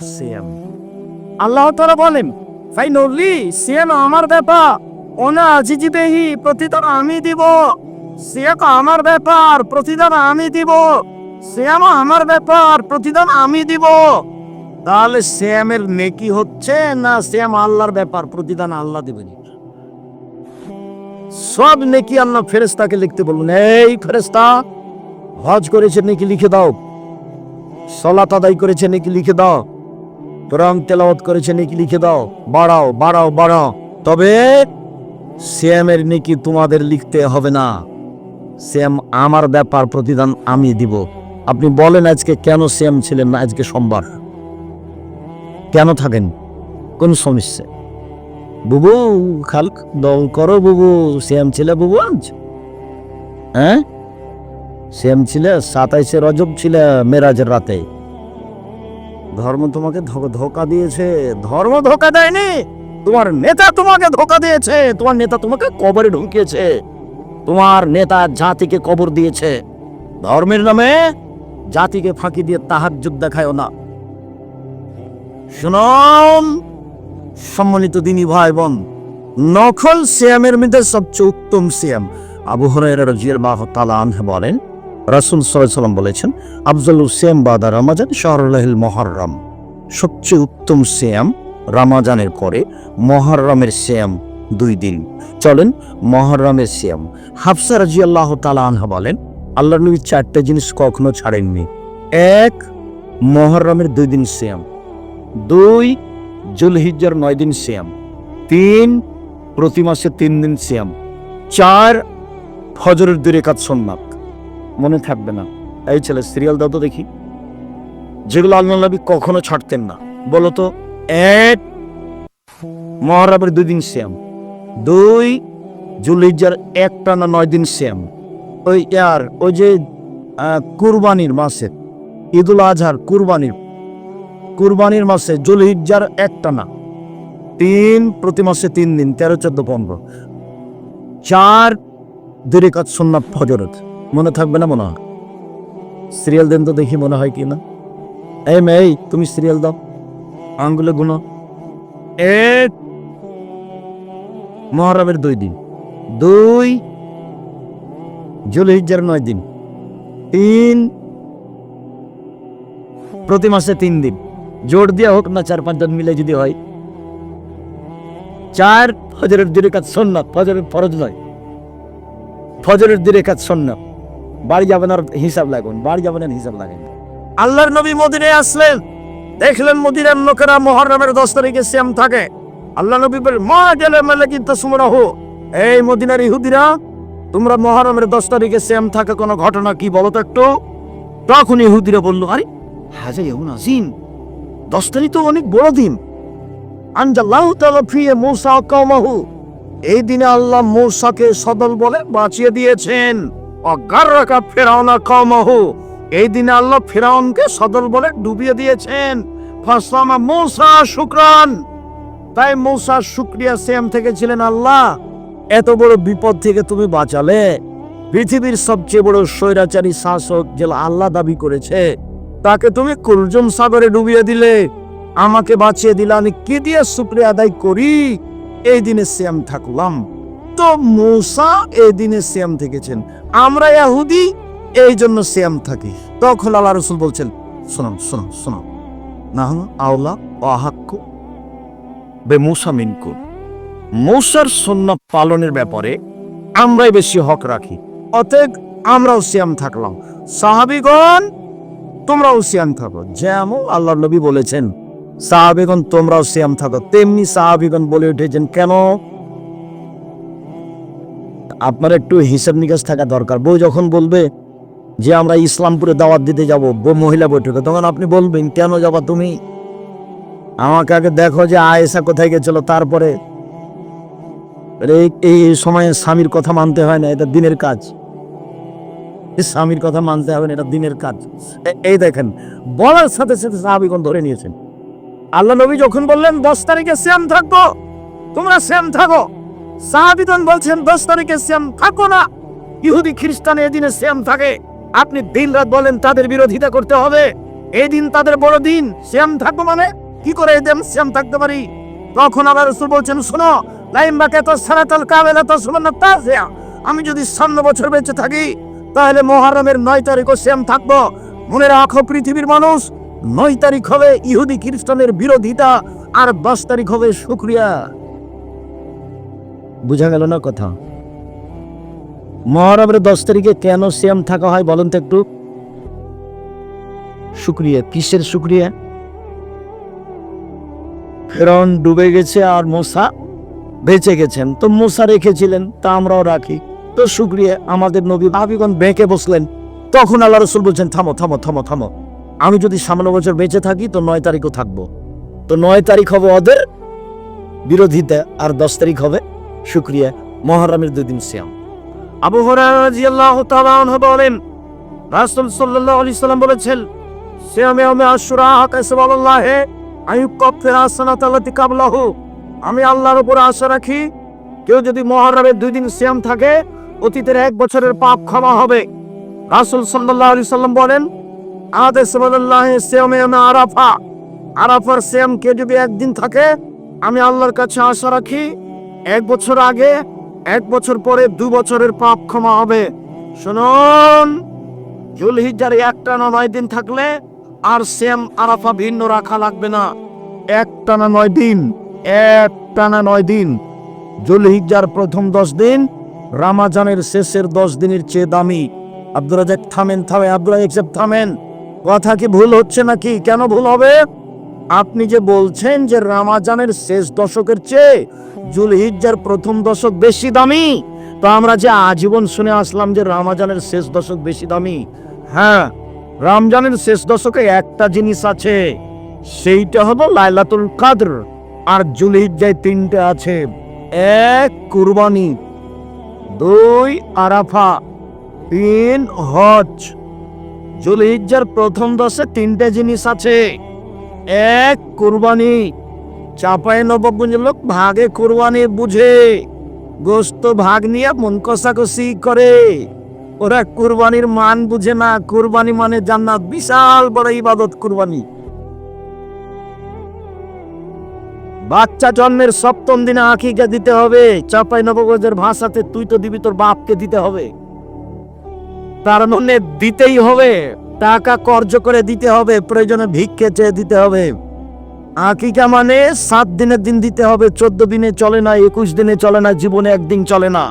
সিয়াম। আল্লাহ তাআলা বলেন, ফাইনালি সিয়াম আমার ব্যাপার ওনা আজিজিদেহি প্রতিদান আমি দিব। সিয়াম আমার ব্যাপার প্রতিদান আমি দিব। সিয়াম আমার ব্যাপার প্রতিদান আমি দিব। তাহলে শ্যামের নেকি হচ্ছে না শ্যাম আল্লাহর ব্যাপার প্রতিদান আল্লাহ দেবেন? সব নেকি আল্লাহ ফেরেস্তাকে লিখতে বলুন। এই ফেরেস্তা হজ করেছে নাকি লিখে দাও। সলাত আদায় করেছে নাকি লিখে দাও। কোরআন তেলাওয়াত করেছে নাকি লিখে দাও। বাড়াও বাড়াও বাড়াও। তবে শ্যামের নেকি তোমাদের লিখতে হবে না। শ্যাম আমার ব্যাপার প্রতিদান আমি দিব। আপনি বলেন আজকে কেন শ্যাম ছিলেন না আজকে সোমবার? কেন থাকেন? কোন সমস্যা? বুবু খাল দল করো বুবু। শ্যাম ছিলে বুবু আজ? হ্যাঁ? শ্যাম ছিলে সাতাইশে রজব ছিলে মেরাজের রাতে। ধর্ম তোমাকে ধোকা দিয়েছে। ধর্ম ধোকা দেয়নি। তোমার নেতা তোমাকে ধোকা দিয়েছে। তোমার নেতা তোমাকে কবরে ঢুকিয়েছে। তোমার নেতা জাতিকে কবর দিয়েছে। ধর্মের নামে জাতিকে ফাঁকি দিয়ে তাহার যুগ দেখায় না। শুনুন, সম্মানিত দিনী ভাই বোন নকল সিয়ামের মধ্যে সবচেয়ে উত্তম সিয়াম। আবু হরাইরা রাদিয়াল্লাহু তাআলা বলেন রাসূল সাল্লাম বলেছেন, আফজালু সিয়াম বাদা রমাজান শাহরুল মুহররম সবচেয়ে উত্তম শ্যাম রমাজানের পরে মুহররমের শ্যাম দুই দিন। চলেন মুহররমের শ্যাম হাফসা রাদিয়াল্লাহু তাআলা আনহা বলেন, আল্লাহর নবী চারটে জিনিস কখনো ছাড়েননি। এক মুহররমের দুই দিন শ্যাম দুই, জুলহিজ্জার নয় দিন শ্যাম তিন, প্রতি মাসে তিন দিন সিয়াম। চার, ফজরের দুই রেখাত মনে থাকবে না। এই ছেলে সিরিয়াল দাও তো দেখি। যেগুলো আল্লাহ নবী কখনো ছাড়তেন না। বলতো এক মহারাবের দুই দিন শ্যাম দুই জুলহিজ্জার একটা না নয় দিন শ্যাম ওই আর ওই যে কুরবানির মাসে, ঈদুল আজহার কুরবানির কুরবানির মাসে জুলহিজ্জার একটা না। তিন, প্রতি মাসে তিন দিন, তেরো, চোদ্দ, পনেরো। চার কাজ সন্ন্যাত ফজরত। মনে থাকবে না মনে হয়। সিরিয়াল দেন তো দেখি মনে হয় কি না। এই মেয়ে, তুমি সিরিয়াল দাও। আঙ্গুলে এক মহারামের দুই দিন। দুই জুলহিজ্জার নয় দিন। তিন প্রতি মাসে তিন দিন। জোর দিয়া হোক না চার পাঁচজন মিলে যদি হয়। চার ফজরের দুই কাজ সন্ন্যাত ফজরের ফরজ নয়। ফজরের দুই কাজ সন্ন্যাত বাড়ি যাবেন আর হিসাব লাগুন, বাড়ি যাবেন হিসাব লাগেন। আল্লাহর নবী মদিনে আসলেন। দেখলেন মদিনার লোকেরা মহররমের দশ তারিখে শ্যাম থাকে। আল্লাহ নবী বলেন, মা গেলে মেলে কিন্তু সুমরা হো এই মদিনার ইহুদিরা, তোমরা মহরমের দশ তারিখে শ্যাম থাকে কোনো ঘটনা কি বলো তো একটু? তখন ইহুদিরা বলল, আরে, হাজা ইহুন আজিম, দশ তারিখ তো অনেক বড় দিন। আনজাল্লাহু ফিয়ে মূসা কওমাহু। এই দিনে আল্লাহ মূসাকে সদল বলে বাঁচিয়ে দিয়েছেন। অগাররাকা ফেরাউনা কওমাহু। এই দিনে আল্লাহ ফেরাউনকে সদল বলে ডুবিয়ে দিয়েছেন। ফাসলামা মূসা, শুকরান। তাই মূসা শুকরিয়া সেম থেকে ছিলেন আল্লাহ। এত বড় বিপদ থেকে তুমি বাঁচালে। পৃথিবীর সবচেয়ে বড় স্বৈরাচারী শাসক যে আল্লাহ দাবি করেছে, তাকে তুমি কুলজম সাগরে ডুবিয়ে দিলে। আমাকে বাঁচিয়ে দিলে আমি কি দিয়ে শুক্রিয়া আদায় করি? এই দিনে শ্যাম থাকলাম। তো মূসা এই দিনে শ্যাম থেকেছেন। আমরা ইহুদি এই জন্য শ্যাম থাকি। তখন আল্লাহ রসুল বলছেন, শোনো শোনো শোনো। আওলা অহাক্য বে মূসা মিনকু। মূসার পালনের ব্যাপারে আমরাই বেশি হক রাখি। অতএব আমরাও শ্যাম থাকলাম। সাহাবিগণ, তোমরাও শ্যাম থাকো। যেমন আল্লাহ নবী বলেছেন, সাহাবিগণ, তোমরাও শ্যাম থাকো। তেমনি সাহাবিগণ বলে উঠেছেন, কেন? আপনার একটু হিসাব নিকাশ থাকা দরকার। বউ যখন বলবে যে আমরা ইসলামপুরে দাওয়াত দিতে যাব মহিলা বৈঠকে, তখন আপনি বলবেন, কেন যাবা তুমি? আমাকে আগে দেখো যে আয়েশা কোথায় গেছিল, তারপরে এই সময়ে স্বামীর কথা মানতে হয় না, এটা দিনের কাজ। স্বামীর কথা মানতে হবে না, এটা দিনের কাজ। এই দেখেন, বলার সাথে সাথে সাহাবিগণ ধরে নিয়েছেন। আল্লাহ নবী যখন বললেন, দশ তারিখে শ্যাম থাকব, তোমরা শ্যাম থাকো। সাহাবিগণ বলছেন, দশ তারিখে শ্যাম থাকো না। ইহুদি খ্রিস্টান এদিনে শ্যাম থাকে। আপনি দিন রাত বলেন, তাদের বিরোধিতা করতে হবে। এই দিন তাদের বড় দিন। শ্যাম থাকব মানে কি করে এই দিন শ্যাম থাকতে পারি? তখন আবার রসুল বলছেন, শোনো লাইম্বাকে তো সারাতাল কাবেলা তো সুবর্ণ তাজিয়া আমি যদি সামনে বছর বেঁচে থাকি, তাহলে মহারমের নয় তারিখও শ্যাম থাকব। মনে রাখো, পৃথিবীর মানুষ, নয় তারিখ হবে ইহুদি খ্রিস্টানের বিরোধিতা, আর দশ তারিখ হবে শুক্রিয়া। বুঝা গেল না কথা। মহরমের দশ তারিখে কেন শ্যাম থাকা হয় বলুন তো একটু? শুক্রিয়া, কিসের শুক্রিয়া? ফেরন ডুবে গেছে আর মোসা বেঁচে গেছেন। তো মোসা রেখেছিলেন, তা আমরাও রাখি। তো শুক্রিয়া, আমাদের নবী ভাবিগণ বেঁকে বসলেন। তখন আল্লাহ রসুল বলছেন, থামো থামো থামো থামো। আমি যদি সামনে বছর বেঁচে থাকি, তো নয় তারিখও থাকব। তো নয় তারিখ হবে ওদের বিরোধিতা, আর দশ তারিখ হবে শুক্রিয়া, মহরমের দুদিন শ্যাম আবু হরাজিয়াল্লাহ তাআলা বলেন, রাসূল সাল্লাল্লাহু আলাইহি সাল্লাম বলেছেন, সিয়ামে আমি আশুরা কাসবাল্লাহ আইয়ুব কফিরা সানাত আল্লাতি কাবলাহু। আমি আল্লাহর উপর আশা রাখি, কেউ যদি মহরমের দুই দিন শ্যাম থাকে, অতীতের এক বছরের পাপ ক্ষমা হবে। রাসূল সাল্লাল্লাহু আলাইহি সাল্লাম বলেন আদেশ সাল্লাল্লাহ সিয়ামে আমি আরাফা। আরাফার সিয়াম কে যদি একদিন থাকে, আমি আল্লাহর কাছে আশা রাখি এক বছর আগে, এক বছর পরে দু বছরের পাপ ক্ষমা হবে। শুনুন, জুলহিজ্জার একটা না নয় দিন থাকলে আর সেম আরাফা ভিন্ন রাখা লাগবে না। একটা না নয় দিন, একটা না নয় দিন। জুলহিজ্জার প্রথম দশ দিন, রামাজানের শেষের দশ দিনের চেয়ে দামি। আব্দুল রাজাক থামেন থামেন আব্দুল রাজাক থামেন। কথা কি ভুল হচ্ছে নাকি? কেন ভুল হবে? আপনি যে বলছেন যে রামাজানের শেষ দশকের চেয়ে জুলহিজ্জার প্রথম দশক বেশি দামি, তো আমরা যে আজীবন শুনে আসলাম যে রামাজানের শেষ দশক বেশি দামি হ্যাঁ রমজানের শেষ দশকে একটা জিনিস আছে, সেইটা হলো লাইলাতুল কাদর আর জুলহিজ্জায় তিনটে আছে, এক কুরবানি, দুই আরাফা, তিন হজ। জুলহিজ্জার প্রথম দশে তিনটে জিনিস আছে এক কুরবানি চাপাই নবগঞ্জের লোক ভাগে কুরবানি বুঝে, গোস্ত ভাগ নিয়ে মন কষাকষি করে। ওরা কুরবানির মান বুঝে না, কুরবানি মানে জান্নাত, বিশাল বড় ইবাদত কুরবানি। বাচ্চা জন্মের সপ্তম দিনে আখিকা দিতে হবে চাপাই নবগঞ্জের ভাষাতে তুই তো দিবি, তোর বাপকে দিতে হবে। তার মানে দিতেই হবে। টাকা কর্জ করে দিতে হবে, প্রয়োজনে ভিক্ষে চেয়ে দিতে হবে। আকিকা মানে সাত দিনের দিন দিতে হবে, চোদ্দ দিনে চলে না, একুশ দিনে চলে না, জীবনে একদিন চলে না।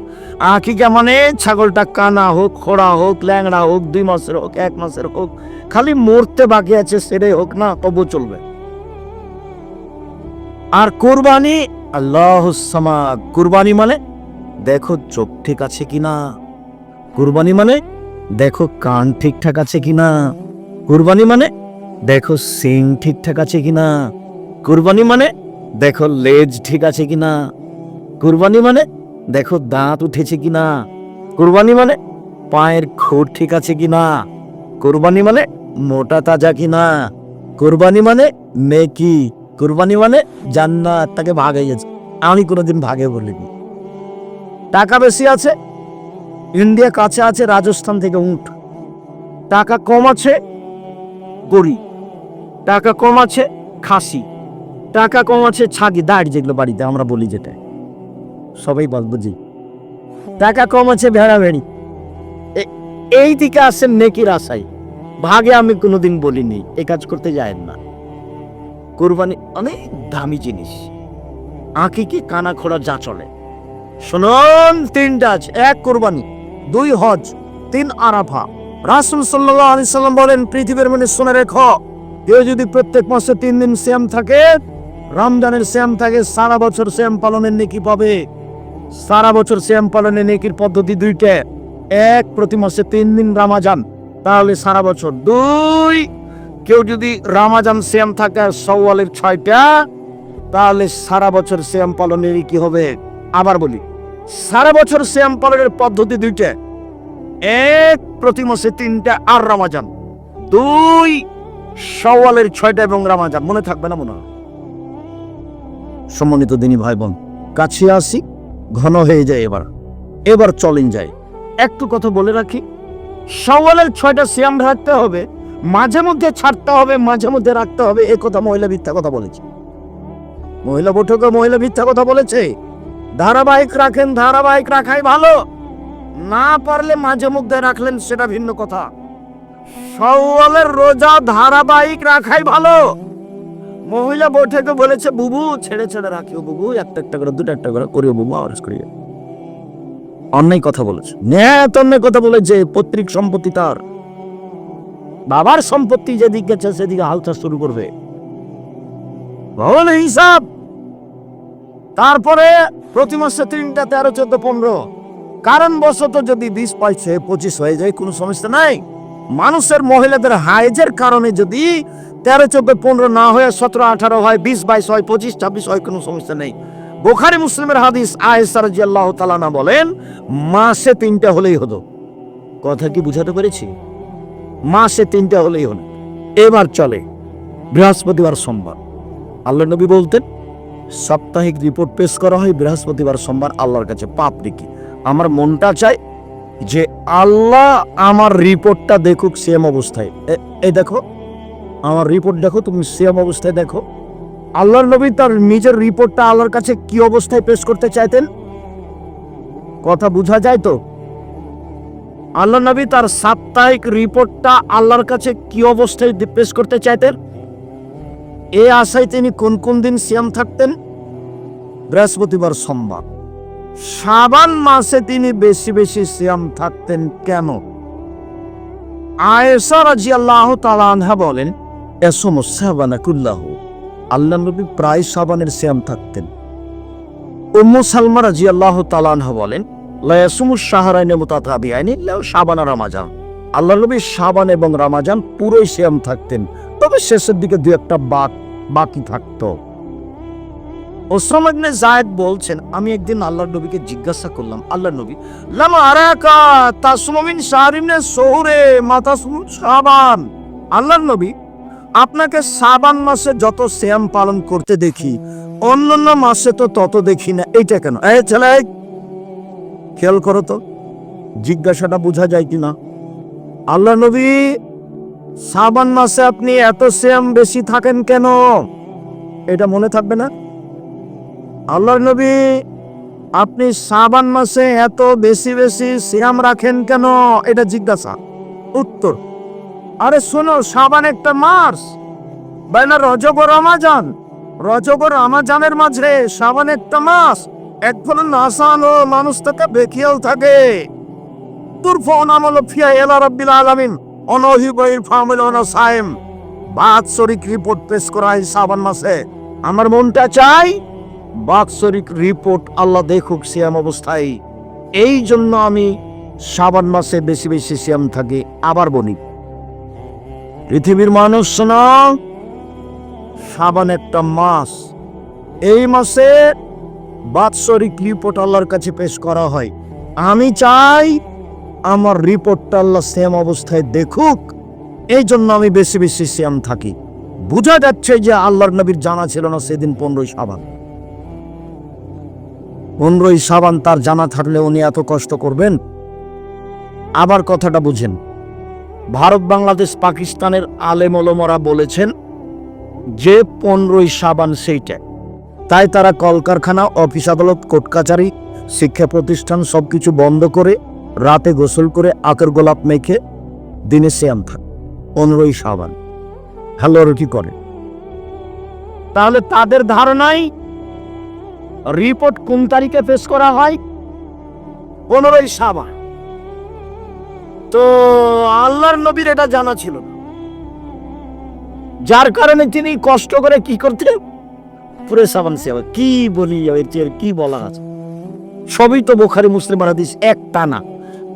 আকিকা মানে ছাগলটা কানা হোক, খোড়া হোক, ল্যাংড়া হোক, দুই মাসের হোক, এক মাসের হোক, খালি মরতে বাকি আছে সেটাই হোক না, তবু চলবে। আর কোরবানি, আল্লাহ কুরবানি মানে দেখো চোখ ঠিক আছে কিনা? কুরবানি মানে দেখো কান ঠিকঠাক আছে কিনা? কুরবানি মানে? দেখো সিং ঠিকঠাক আছে কিনা? কুরবানি মানে? দেখো লেজ ঠিক আছে কিনা? কুরবানি মানে? দেখো দাঁত উঠেছে কিনা? কুরবানি মানে? পায়ের খুর ঠিক আছে কিনা? কুরবানি মানে? মোটা তাজা কিনা? কুরবানি মানে? নেকি? কুরবানি মানে? জান্নাত তাকে ভাগে গেছে। আমি কোনোদিন ভাগে বলিনি। টাকা বেশি আছে? ইন্ডিয়া কাছে আছে, রাজস্থান থেকে উঠ। টাকা কম আছে গরি টাকা কম আছে, খাসি। টাকা কম আছে, ছাগি, দাঁড় যেগুলো বাড়িতে, আমরা বলি যেটা। সবাই বল বুঝি। টাকা কম আছে ভেড়া ভেড়ি এই দিকে আসেন নেকির আশাই ভাগে আমি কোনোদিন বলিনি, এ কাজ করতে যায় না। কোরবানি অনেক দামি জিনিস। আঁকি কি, কানা খোড়া যা চলে। শুনুন, তিনটা আছে, এক কোরবানি। দুই হজ, তিন আরাফা। রাসুল সাল্লাহ আলি সাল্লাম বলেন, পৃথিবীর মানে শুনে রেখো, কেউ যদি প্রত্যেক মাসে তিন দিন শ্যাম থাকে, রমজানের শ্যাম থাকে, সারা বছর শ্যাম পালনের নেকি পাবে। সারা বছর শ্যাম পালনের নেকির পদ্ধতি দুইটা। এক, প্রতি মাসে তিন দিন রামাজান, তাহলে সারা বছর। দুই, কেউ যদি রামাজান শ্যাম থাকে আর সওয়ালের ছয়টা, তাহলে সারা বছর শ্যাম পালনের কি হবে। আবার বলি সারা বছর শ্যাম পালনের পদ্ধতি দুইটা। এক প্রতি মাসে তিনটা আর রামাজান। দুই সওয়ালের ছয়টা এবং রামাজান। মনে থাকবে না মনে হয়। সম্মানিত দিনী ভাই বোন কাছে আসি, ঘন হয়ে যায় এবার। এবার চলেন যায় একটু কথা বলে রাখি সওয়ালের ছয়টা শ্যাম রাখতে হবে, মাঝে মধ্যে ছাড়তে হবে, মাঝে মধ্যে রাখতে হবে, এ কথা মহিলা মিথ্যা কথা বলেছে। মহিলা বৈঠকে মহিলা মিথ্যা কথা বলেছে। ধারাবাহিক রাখেন, ধারাবাহিক রাখাই ভালো। না পারলে মাঝে মধ্যে রাখলেন, সেটা ভিন্ন কথা। সওয়ালের রোজা ধারাবাহিক রাখাই ভালো। মহিলা বৈঠকে বলেছে, বুবু, ছেড়ে ছেড়ে রাখিও বুবু, একটা একটা করে, দুটো, একটা করে করিও বুবু, আওয়াজ করিও অন্যায় কথা বলেছে। ন্যায় অন্যায় কথা বলেছে, পৈতৃক সম্পত্তি তার। বাবার সম্পত্তি যেদিকে গেছে, সেদিকে হালতা শুরু করবে। ভবন হিসাব। তারপরে প্রতি মাসে তিনটা, তেরো, চোদ্দ, পনেরো। কারণ বশত যদি বিশ পাইছে পঁচিশ হয়ে যায়, কোনো সমস্যা নাই। মানুষের, মহিলাদের হাইজের কারণে যদি তেরো, চোদ্দ, পনেরো না হয়ে সতেরো, আঠারো হয়, বিশ, বাইশ হয়, পঁচিশ, ছাব্বিশ হয়, কোনো সমস্যা নেই। বোখারি মুসলিমের হাদিস আয়েসার জি আল্লাহ তালানা বলেন, মাসে তিনটা হলেই হতো কথা কি বুঝাতে পেরেছি? মাসে তিনটা হলেই হলো। এবার চলে বৃহস্পতিবার সোমবার। আল্লাহ নবী বলতেন সাপ্তাহিক রিপোর্ট পেশ করা হয়, বৃহস্পতিবার সোমবার আল্লাহর কাছে। পাপ রেখে আমার মনটা চায় যে আল্লাহ আমার রিপোর্টটা দেখুক সেম অবস্থায়। এই দেখো, আমার রিপোর্ট দেখো, তুমি সেম অবস্থায় দেখো। আল্লাহর নবী তার নিজের রিপোর্টটা আল্লাহর কাছে কি অবস্থায় পেশ করতে চাইতেন? কথা বোঝা যায় তো? আল্লাহ নবী তার সাপ্তাহিক রিপোর্টটা আল্লাহর কাছে কি অবস্থায় পেশ করতে চাইতেন? এ আশায় তিনি কোন কোন দিন সিয়াম থাকতেন? বৃহস্পতিবার সোমবার। শাবান মাসে তিনি বেশি বেশি সিয়াম থাকতেন কেন? আয়েশা রাজিয়াল্লাহু তাআলা আনহা বলেন এসমু শাবানাকুল্লাহ, আল্লাহ নবী প্রায় সাবানের সিয়াম থাকতেন। উম্মু সালমা রাজিয়াল্লাহু তাআলা আনহা বলেন লায়াসুমু শাহরাইনে মুতাতাবিআইনি লাও শাবান আর রমাজান। আল্লাহ নবী শাবান এবং রমাজান পুরোই সিয়াম থাকতেন। তবে শেষের দিকে দু একটা বাক বাকি থাকতো। ওসমান ইবনে জায়েদ বলছেন, আমি একদিন আল্লাহর নবীকে জিজ্ঞাসা করলাম, আল্লাহর নবী, লামা আরাকা তাসমমিন শাহরিমনে সোহরে মাতাসমু শাবান। আল্লাহর নবী, আপনাকে সাবান মাসে যত শ্যাম পালন করতে দেখি, অন্যান্য মাসে তো তত দেখি না। এইটা কেন? এ ছেলে, খেয়াল করো তো, জিজ্ঞাসাটা বোঝা যায় কিনা? আল্লাহ নবী সাবান মাসে আপনি এত শ্যাম বেশি থাকেন কেন? এটা মনে থাকবে না? আল্লাহর নবী, আপনি সাবান মাসে এত বেশি বেশি শ্যাম রাখেন কেন? এটা জিজ্ঞাসা। উত্তর, আরে শোনো, সাবান একটা মাস। বাইনা রজব ও রমাজান। রজব ও রমাজানের মাঝে সাবান একটা মাস। এক ফলে নাসান ও মানুষ থেকে বেখিয়াল থাকে। তোর ফোন আমল ফিয়া এলা রব্বিল আলামিন। অনহিবইল ফামিল অন সাইম, বাৎসরিক রিপোর্ট পেশ করা হয় সাবান মাসে। আমার মনটা চাই বাৎসরিক রিপোর্ট আল্লাহ দেখুক সিয়াম অবস্থায়। এই জন্য আমি সাবান মাসে বেশি বেশি সিয়াম থাকি, আবার বলি। পৃথিবীর মানুষ শোনা সাবান একটা মাস। এই মাসে বাৎসরিক রিপোর্ট আল্লাহর কাছে পেশ করা হয়। আমি চাই আমার রিপোর্টটা আল্লাহ সেম অবস্থায় দেখুক এই জন্য আমি বেশি বেশি শ্যাম থাকি। বোঝা যাচ্ছে যে আল্লাহর নবীর জানা ছিল না সেদিন পনেরোই সাবান পনেরোই সাবান তার জানা থাকলে উনি এত কষ্ট করবেন? আবার কথাটা বুঝেন। ভারত, বাংলাদেশ, পাকিস্তানের আলেমলমরা বলেছেন যে পনেরোই সাবান সেইটা। তাই তারা কলকারখানা, অফিস আদালত, কোর্ট কাচারি, শিক্ষা প্রতিষ্ঠান সবকিছু বন্ধ করে রাতে গোসল করে আকের গোলাপ মেখে দিনে শ্যাম থাকে পনেরোই সাবান হ্যালো রুটি করে? তাহলে তাদের ধারণাই রিপোর্ট কোন তারিখে পেশ করা হয়? পনেরোই সাবান তো আল্লাহর নবীর এটা জানা ছিল না। যার কারণে তিনি কষ্ট করে কি করতেন? পুরে সাবান সেবা কি বলি কি বলা আছে? সবই তো বোখারি, মুসলিম হাদিস, এক টানা।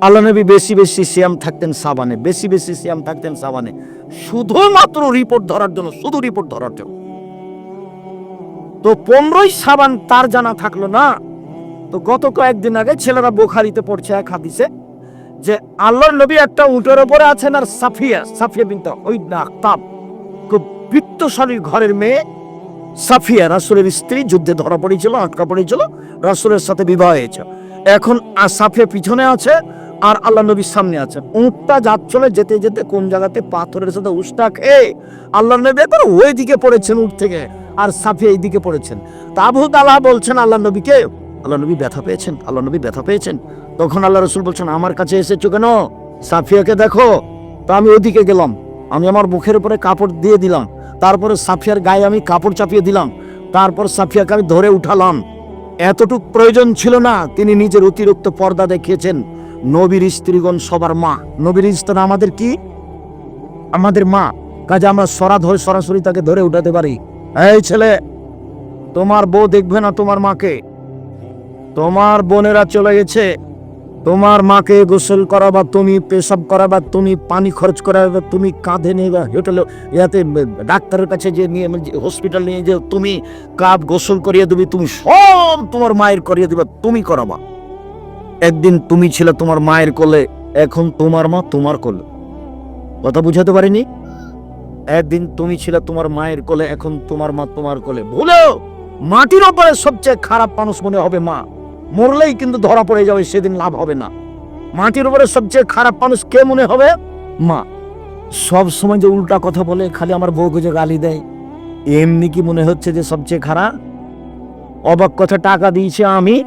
আল্লাহ নবী বেশি বেশি সিয়াম থাকতেন সাবানে, বেশি বেশি সিয়াম থাকতেন সাবানে। শুধুমাত্র রিপোর্ট ধরার জন্য, শুধু রিপোর্ট ধরার জন্য। তো পনেরোই সাবান তার জানা থাকল না। তো গত কয়েকদিন আগে ছেলেরা বোখারিতে পড়ছে এক হাদিসে যে আল্লাহর নবী একটা উটের উপরে আছেন আর সাফিয়া সাফিয়া বিনতে ওই না আখতাব। খুব বৃত্তশালী ঘরের মেয়ে সাফিয়া, রাসুলের স্ত্রী, যুদ্ধে ধরা পড়েছিল, আটকা পড়েছিল, রাসুলের সাথে বিবাহ হয়েছে। এখন সাফিয়া পিছনে আছে আর আল্লাহ নবীর সামনে আছেন। উঁটটা যাচ্ছিল যেতে যেতে কোন জায়গাতে পাথরের সাথে উষ্টা খেয়ে আল্লাহ নবী একবার ওই দিকে পড়েছেন উঠ থেকে, আর সাফিয়া এই দিকে পড়েছেন। তাবু তালা বলছেন, আল্লাহ নবীকে আল্লাহ নবী ব্যথা পেয়েছেন, আল্লাহ নবী ব্যথা পেয়েছেন। তখন আল্লাহ রসুল বলছেন, আমার কাছে এসেছ কেন? সাফিয়াকে দেখো। তো আমি ওদিকে গেলাম। আমি আমার মুখের উপরে কাপড় দিয়ে দিলাম। তারপরে সাফিয়ার গায়ে আমি কাপড় চাপিয়ে দিলাম। তারপর সাফিয়াকে আমি ধরে উঠালাম। এতটুক প্রয়োজন ছিল না, তিনি নিজের অতিরিক্ত পর্দা দেখিয়েছেন। নবীর স্ত্রীগণ সবার মা। নবীর স্ত্রী আমাদের কি? আমাদের মা। কাজে আমরা সরা ধরে সরাসরি তাকে ধরে উঠাতে পারি। এই ছেলে, তোমার বউ দেখবে না তোমার মাকে? তোমার বোনেরা চলে গেছে। তোমার মাকে গোসল করাবা, তুমি পেশাব করাবা, তুমি পানি খরচ করাবা, তুমি কাঁধে নিয়ে বা হোটেলে ইয়াতে ডাক্তারের কাছে যে নিয়ে হসপিটাল নিয়ে যে তুমি কাপ গোসল করিয়ে দিবি, তুমি সব তোমার মায়ের করিয়ে দিবা, তুমি করাবা। একদিন তুমি ছিলে তোমার মায়ের কোলে, এখন তোমার মা তোমার কোলে। কথা বুঝাতে পারিনি? একদিন তুমি ছিলে তোমার মায়ের কোলে, এখন তোমার মা তোমার কোলে। ভুলেও মাটির ওপরে সবচেয়ে খারাপ মানুষ মনে হবে মা। মরলেই কিন্তু ধরা পড়ে যাবে, সেদিন লাভ হবে না। মাটির উপরে সবচেয়ে খারাপ মানুষ কে মনে হবে? মা। সব সময় যে উল্টা কথা বলে, খালি আমার বউকে যে গালি দেয়। এমনি কি মনে হচ্ছে যে সবচেয়ে খারাপ? অবাক কথা, টাকা দিয়েছে আমি।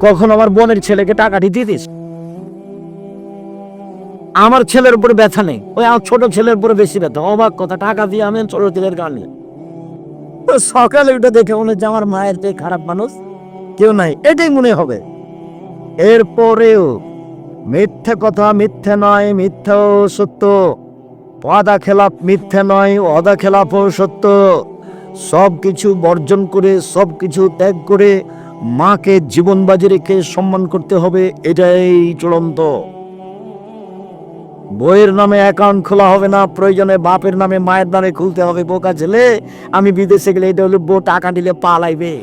কখন আমার বোনের ছেলেকে টাকাটি দিয়ে দিস আমার ছেলের উপরে ব্যথা নেই। ওই আমার ছোট ছেলের উপরে বেশি ব্যথা। অবাক কথা, টাকা দিয়ে আমি ছোট ছেলের গান। সকালে উঠে দেখে মনে হচ্ছে আমার মায়ের যে খারাপ মানুষ কেউ নাই। এটাই মনে হবে। এরপরেও মিথ্যে কথা মিথ্যে নয়, মিথ্যাও সত্য। পদা খেলাপ মিথ্যে নয় অদা খেলাপও সত্য। সব কিছু বর্জন করে সব কিছু ত্যাগ করে মাকে জীবন বাজি রেখে সম্মান করতে হবে, এটাই চূড়ান্ত। বইয়ের নামে অ্যাকাউন্ট খোলা হবে না, প্রয়োজনে বাপের নামে মায়ের নামে খুলতে হবে। বোকা ছেলে, আমি বিদেশে গেলে এটা হলো বউ, টাকা দিলে পালাইবে।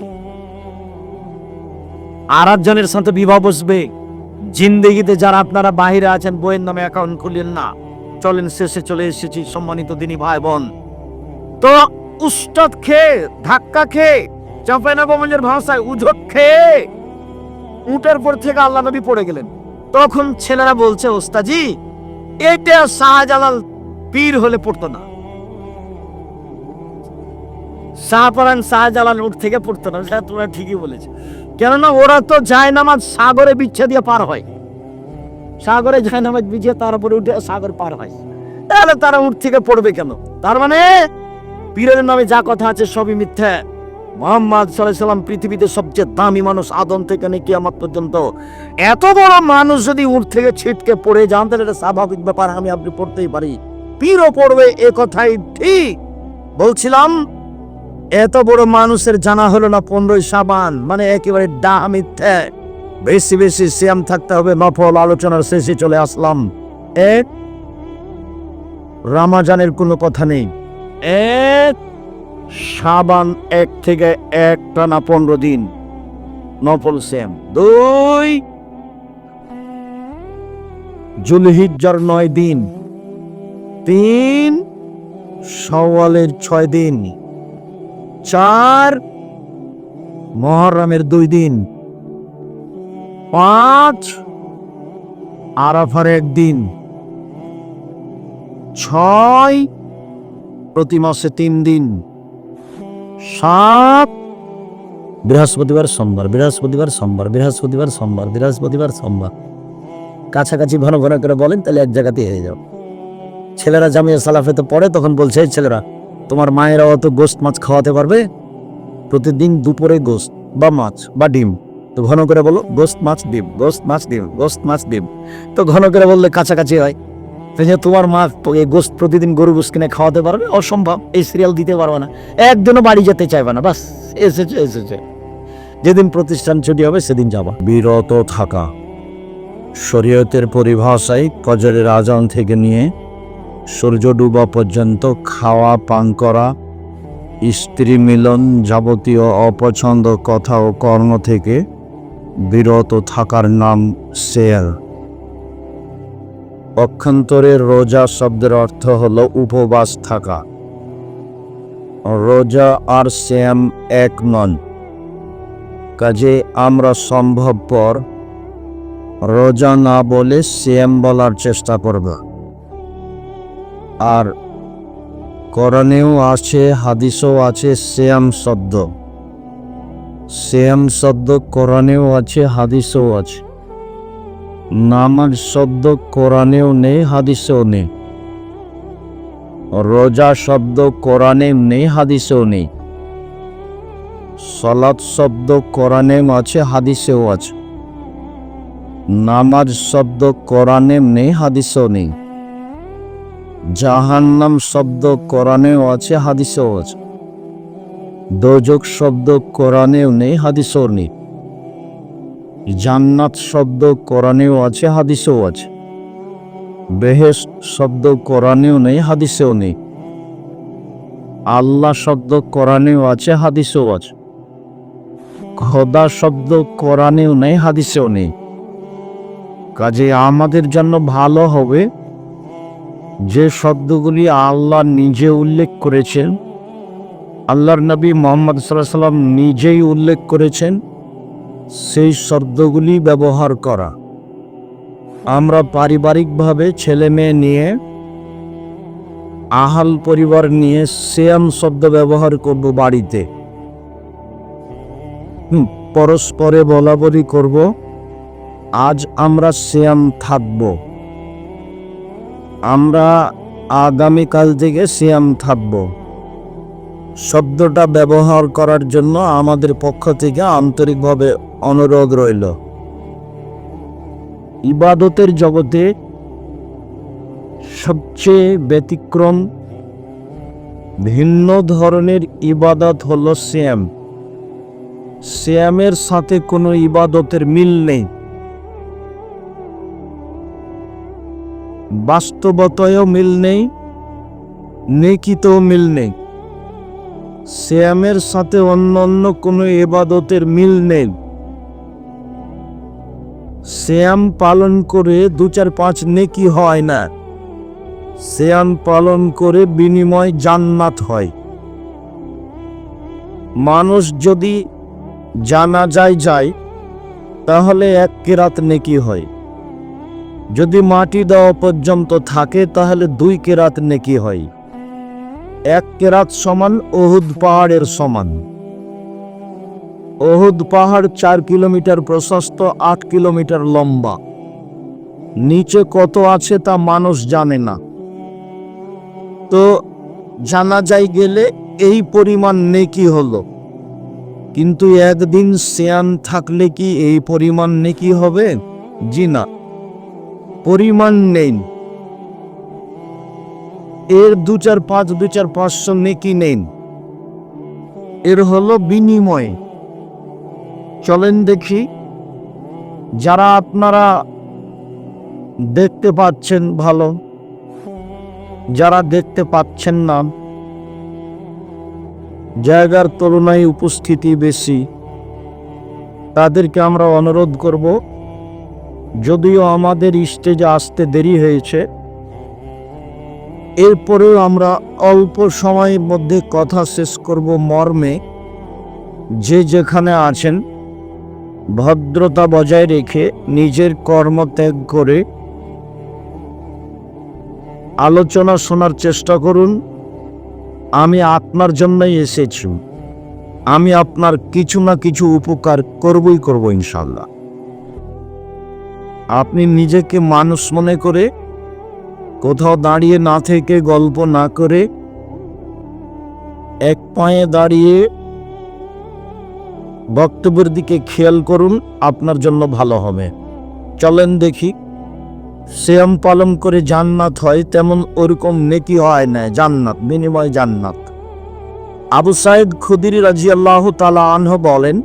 আর একজনের সাথে বিবাহ বসবে। জিন্দেগিতে যারা আপনারা বাহিরে আছেন, বইয়ের নামে অ্যাকাউন্ট খুললেন না। চলেন, শেষে চলে এসেছি সম্মানিত দিনী ভাই বোন। তো, উস্তাদ খেয়ে, ধাক্কা খেয়ে চাঁপাইনবাবগঞ্জের ভাষায় উঝট খেয়ে উটের পর থেকে আল্লাহ নবী পড়ে গেলেন। তখন ছেলেরা বলছে, ওস্তাজি, এটা শাহজালাল পীর হলে পড়তো না। শাহপারান শাহজালাল উঠ থেকে পড়তো না। সেটা তোমরা ঠিকই বলেছে। কেননা ওরা তো যায় নামাজ সাগরে বিচ্ছে দিয়ে পার হয়। সাগরে যায় নামাজ বিছিয়ে তার উপরে উঠে সাগর পার হয়। তাহলে তারা উঠ থেকে পড়বে কেন? তার মানে পীরের নামে যা কথা আছে সবই মিথ্যা। মোহাম্মদ সাল্লাম পৃথিবীতে সবচেয়ে দামি মানুষ আদম থেকে নিয়ে কিয়ামত পর্যন্ত। এত বড় মানুষ যদি উঠ থেকে ছিটকে পড়ে যান, তাহলে এটা স্বাভাবিক ব্যাপার, আমি আপনি পড়তেই পারি। পীরও পড়বে, এ কথাই ঠিক। বলছিলাম, এত বড় মানুষের জানা হলো না পনেরোই সাবান মানে একেবারে ডা মিথ্যে। বেশি বেশি শ্যাম থাকতে হবে, নফল আলোচনার শেষে চলে আসলাম। এক রামাজানের কোনো কথা নেই। এক সাবান এক থেকে এক টানা পনেরো দিন। নফল শ্যাম। দুই। জুলহিজ্জার নয় দিন। তিন। সওয়ালের ছয় দিন। চার। মহরমের দুই দিন। পাঁচ। আরাফার একদিন ছয়। প্রতি মাসে তিন দিন। সাত। বৃহস্পতিবার সোমবার বৃহস্পতিবার সোমবার বৃহস্পতিবার সোমবার বৃহস্পতিবার সোমবার। কাছাকাছি ঘন ঘন করে বলেন, তাহলে এক জায়গাতে হয়ে যাও। ছেলেরা জামিয়া সালাফে তো পড়ে, তখন বলছে ছেলেরা, তোমার মায়েরা অত গোস্ত মাছ খাওয়াতে পারবে? প্রতিদিন দুপুরে গোস্ত বা মাছ বা ডিম। তো ঘন করে বলো, গোস্ত মাছ, ডিম, গোস্ত মাছ, ডিম, গোস্ত মাছ, ডিম। তো ঘন করে বললে, কাছাকাছি হয়। তোমার মা গোস্ত প্রতিদিন গরু গোস্ত কিনে খাওয়াতে পারবে, অসম্ভব। এই সিরিয়াল দিতে পারবে না। একদিনও বাড়ি যেতে চাইবে না, বাস। এসেছে এসেছে। যেদিন প্রতিষ্ঠান ছুটি হবে, সেদিন যাবা। বিরত থাকা। শরীয়তের পরিভাষায় কজরের আজান থেকে নিয়ে সূর্য ডুবা পর্যন্ত খাওয়া, পান করা, স্ত্রী মিলন যাবতীয় অপছন্দ কথা ও কর্ম থেকে বিরত থাকার নাম শেয়ার। পক্ষান্তরে রোজা শব্দের অর্থ হলো উপবাস থাকা। রোজা আর শ্যাম এক নন। কাজে আমরা সম্ভবপর রোজা না বলে সিএম বলার চেষ্টা করবে। আর কোরআনেও আছে, হাদিসও আছে শ্যাম শব্দ। শ্যাম শব্দ কোরআনেও আছে, হাদিসেও আছে। নামাজ শব্দ কোরআনেও নেই, হাদিসেও নেই। রোজা শব্দ কোরআনে নেই, হাদিসেও নেই। সলাৎ শব্দ কোরআনেও আছে, হাদিসেও আছে। নামাজ শব্দ কোরআনে নেই, হাদিসেও নেই। জাহান্নাম শব্দ কোরআনেও আছে, হাদিসেও আছে। দোজক শব্দ কোরআনেও নেই, হাদিসেও নেই। জান্নাত শব্দ কোরআনেও আছে, হাদিসেও আছে। বেহেস শব্দ কোরআনেও নেই, হাদিসেও নেই। আল্লাহ শব্দ কোরআনেও আছে, হাদিসেও আছে। খোদা শব্দ কোরআনেও নেই, হাদিসেও নেই। কাজে আমাদের জন্য ভালো হবে যে শব্দগুলি আল্লাহ নিজে উল্লেখ করেছেন। আল্লাহর নবী মোহাম্মদ সাল্লাহ সাল্লাম নিজেই উল্লেখ করেছেন। সেই শব্দগুলি ব্যবহার করা। আমরা পারিবারিকভাবে ছেলে মেয়ে নিয়ে, আহাল পরিবার নিয়ে সেম শব্দ ব্যবহার করব বাড়িতে। পরস্পরে বলা বলি করব। আজ আমরা শ্যাম থাকব। আমরা আগামীকাল থেকে শ্যাম থাকব। শব্দটা ব্যবহার করার জন্য আমাদের পক্ষ থেকে আন্তরিকভাবে অনুরোধ রইল। ইবাদতের জগতে সবচেয়ে ব্যতিক্রম ভিন্ন ধরনের ইবাদত হলো শ্যাম শ্যামের সাথে কোনো ইবাদতের মিল নেই। বাস্তবতায়ও মিল নেই, নেকিতেও মিল নেই। শ্যামের সাথে অন্য অন্য কোনো এবাদতের মিল নেই। শ্যাম পালন করে দু চার পাঁচ নেকি হয় না। শ্যাম পালন করে বিনিময় জান্নাত হয়। মানুষ যদি জানা যায় যায়, তাহলে এক কেরাত নেকি হয়। যদি মাটি দেওয়া পর্যন্ত থাকে, তাহলে দুই কেরাত নেকি হয়। এক কেরাত সমান, ওহুদ পাহাড়ের সমান। ওহুদ পাহাড় চার কিলোমিটার প্রশস্ত, আট কিলোমিটার লম্বা। নিচে কত আছে তা মানুষ জানে না। তো জানা যায় গেলে এই পরিমাণ নেকি হলো। কিন্তু একদিন শ্যান থাকলে কি এই পরিমাণ নেকি হবে? জি না। পরিমাণ নেই। এর দু চার পাঁচ দু চার পাঁচশো নেকি নেই। এর হলো বিনিময়। চলেন দেখি, যারা আপনারা দেখতে পাচ্ছেন ভালো, যারা দেখতে পাচ্ছেন না, জায়গার তুলনায় উপস্থিতি বেশি, তাদেরকে আমরা অনুরোধ করব, যদিও আমাদের স্টেজে আসতে দেরি হয়েছে, এরপরেও আমরা অল্প সময়ের মধ্যে কথা শেষ করব মর্মে, যে যেখানে আছেন। ভদ্রতা বজায় রেখে নিজের কর্ম ত্যাগ করে আলোচনা শোনার চেষ্টা করুন। আমি আপনার জন্যই এসেছি। আমি আপনার কিছু না কিছু উপকার করবই করব ইনশাল্লাহ আপনি নিজেকে মানুষ মনে করে, কোথাও দাঁড়িয়ে না থেকে গল্প না করে, এক পায়ে দাঁড়িয়ে বক্তব্যের দিকে খেয়াল করুন, আপনার জন্য ভালো হবে। চলেন দেখি। শ্যাম পালন করে জান্নাত হয়, তেমন ওরকম নেকি হয় না, জান্নাত, বিনিময় জান্নাত। আবু সাইদ খুদির রাজি আল্লাহ তালা আনহ বলেন,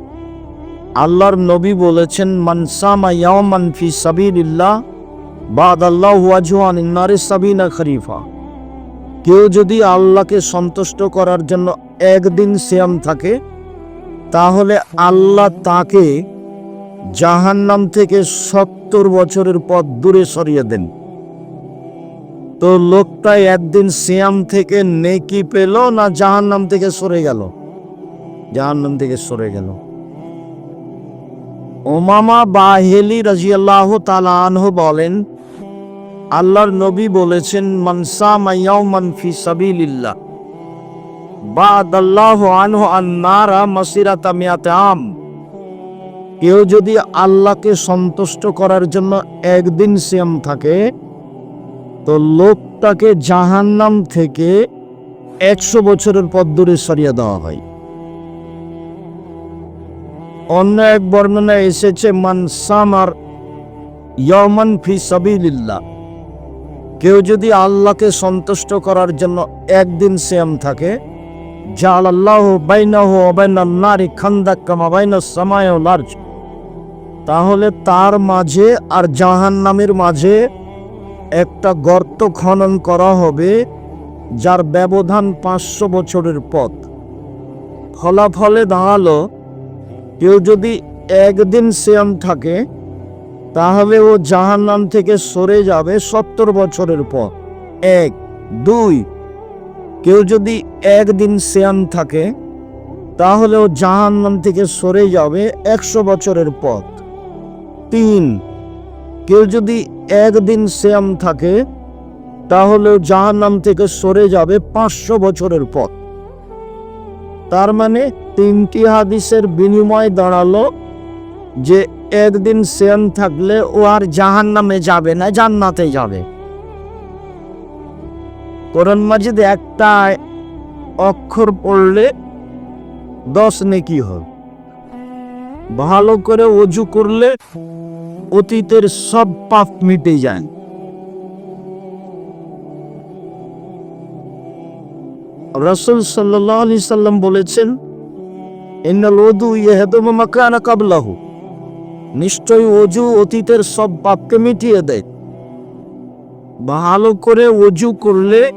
আল্লাহর নবী বলেছেন মানসামা ইয়ামান ফি সাবিলিল্লাহ বাদ আল্লাহ ওয়াজওয়ান ইন্নারে সাবিনা খরিফা। কেউ যদি আল্লাহকে সন্তুষ্ট করার জন্য একদিন শ্যাম থাকে তাহলে আল্লাহ তাকে জাহান্নাম থেকে সত্তর বছরের পথ দূরে সরিয়ে দেন। তো লোকটা একদিন সিয়াম থেকে নেকি পেল না জাহান্নাম থেকে সরে গেল? জাহান্নাম থেকে সরে গেল। ওমামা বাহেলি রাজিয়াল্লাহ তালানহ বলেন, আল্লাহর নবী বলেছেন মনসা মাইয়াও মনফি সাবিলিল্লাহ। বাদাল্লাহু আনহু আন্নারা মাসিরাতা মিয়াতে আম। কেউ যদি আল্লাহকে সন্তুষ্ট করার জন্য একদিন সিয়াম থাকে, তো লোকটাকে জাহান্নাম থেকে একশো বছরের পথ দূরে সরিয়ে দেওয়া হয়। অন্য এক বর্ণনায় এসেছে মানসামার ইয়মান ফি সাবিলিল্লাহ। কেউ যদি আল্লাহকে সন্তুষ্ট করার জন্য একদিন সিয়াম থাকে জাল আল্লাহ বাইনাহ অবাইনার নারী খান্দাক কামা বাইনা সামায় লার্জ তাহলে তার মাঝে আর জাহান নামের মাঝে একটা গর্ত খনন করা হবে, যার ব্যবধান পাঁচশো বছরের পথ। ফলাফলে দাঁড়াল, কেউ যদি একদিন সিয়াম থাকে, তাহলে ও জাহান্নাম থেকে সরে যাবে সত্তর বছরের পর এক, দুই কেউ যদি একদিন সিয়াম থাকে, তাহলে ও জাহান্নাম থেকে সরে যাবে একশো বছরের পথ। তিন, কেউ যদি একদিন সিয়াম থাকে, তাহলে ও জাহান্নাম থেকে সরে যাবে পাঁচশো বছরের পথ। তার মানে তিনটি হাদিসের বিনিময় দাঁড়াল যে একদিন সেন থাকলে ও আর জাহান নামে যাবে না, জান্নাতে যাবে। কোরআন মাজিদ একটা অক্ষর পড়লে দশ নেকি হয়। ভালো করে অজু করলে অতীতের সব পাপ মিটে যায়। রসুল সাল্লাহ আলি সাল্লাম বলেছেন, ইন্নাল ওদু ইহেদম মাকানা কাবলাহু। নিশ্চয়ই অজু অতীতের সব পাপকে মিটিয়ে দেয়। ভালো করে অজু করলে,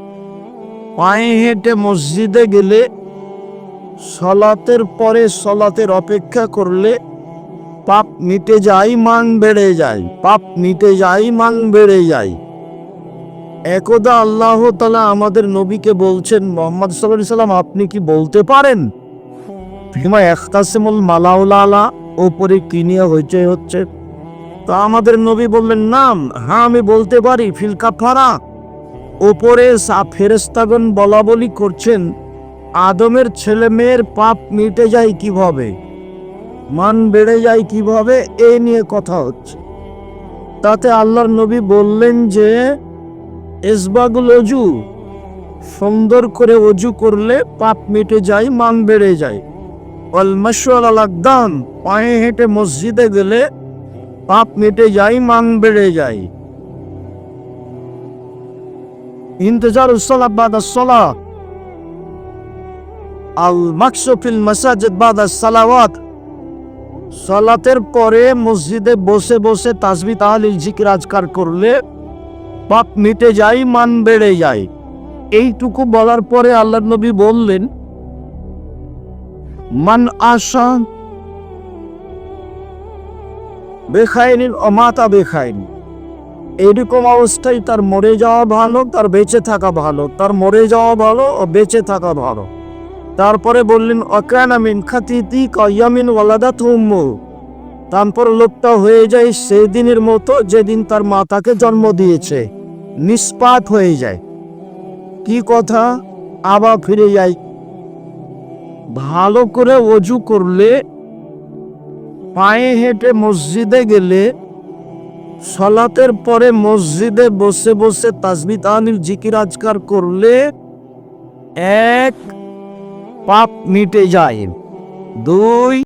পায়ে হেঁটে মসজিদে গেলে, সলাতের পরে সলাতের অপেক্ষা করলে পাপ মিটে যাই মান বেড়ে যায়। পাপ মিটে যায়, মান বেড়ে যায়। একদা আল্লাহ তালা আমাদের নবীকে বলছেন, মোহাম্মদ সাল্লাহ সাল্লাম, আপনি কি বলতে পারেন? ফিমা একতাসিমুল মালাউলা ওপরে কি নিয়ে হইচই হচ্ছে? তা আমাদের নবী বললেন, নাম হ্যাঁ আমি বলতে পারি ফিলকা ফারা ওপরে ফেরেস্তাগণ বলা বলি করছেন, আদমের ছেলে মেয়ের পাপ মিটে যায় কীভাবে? মান বেড়ে যায় কীভাবে? এ নিয়ে কথা হচ্ছে। তাতে আল্লাহর নবী বললেন যে এসবাগুল অজু, সুন্দর করে অজু করলে পাপ মিটে যায়, মান বেড়ে যায়। অলমাশাল আলাকদাম পায়ে হেঁটে মসজিদে গেলে পাপ মেটে যায়, মান বেড়ে যায়। ইন্তজার বাদা সলা আল মাকসুফিল মাসাজিদ বাদা সালাওয়াত। সালাতের পরে মসজিদে বসে বসে তাসবি তাহলিল জিকির আজকার করলে পাপ মিটে যায়, মান বেড়ে যায়। এইটুকু বলার পরে আল্লাহ নবী বললেন, মান আশা বেখাইনির অমাতা বেখাইনি। এইরকম অবস্থায় তার মরে যাওয়া ভালো, তার বেঁচে থাকা ভালো, তার মরে যাওয়া ভালো, ও বেঁচে থাকা ভালো। তারপরে বললেন অকানামিন খাতিতি কয়ামিন ওয়ালাদা তুম্মু তারপর লোকটা হয়ে যায় সেই দিনের মতো যেদিন তার মাতাকে জন্ম দিয়েছে। নিষ্পাত হয়ে যায়। কি কথা? আবার ফিরে যায়। ভালো করে অজু করলে পায়ে হেঁটে মসজিদে গেলে সলাতের পরে মসজিদে বসে বসে তাসবি আনিল জিকির আজকার করলে এক পাপ মিটে যায়। দুই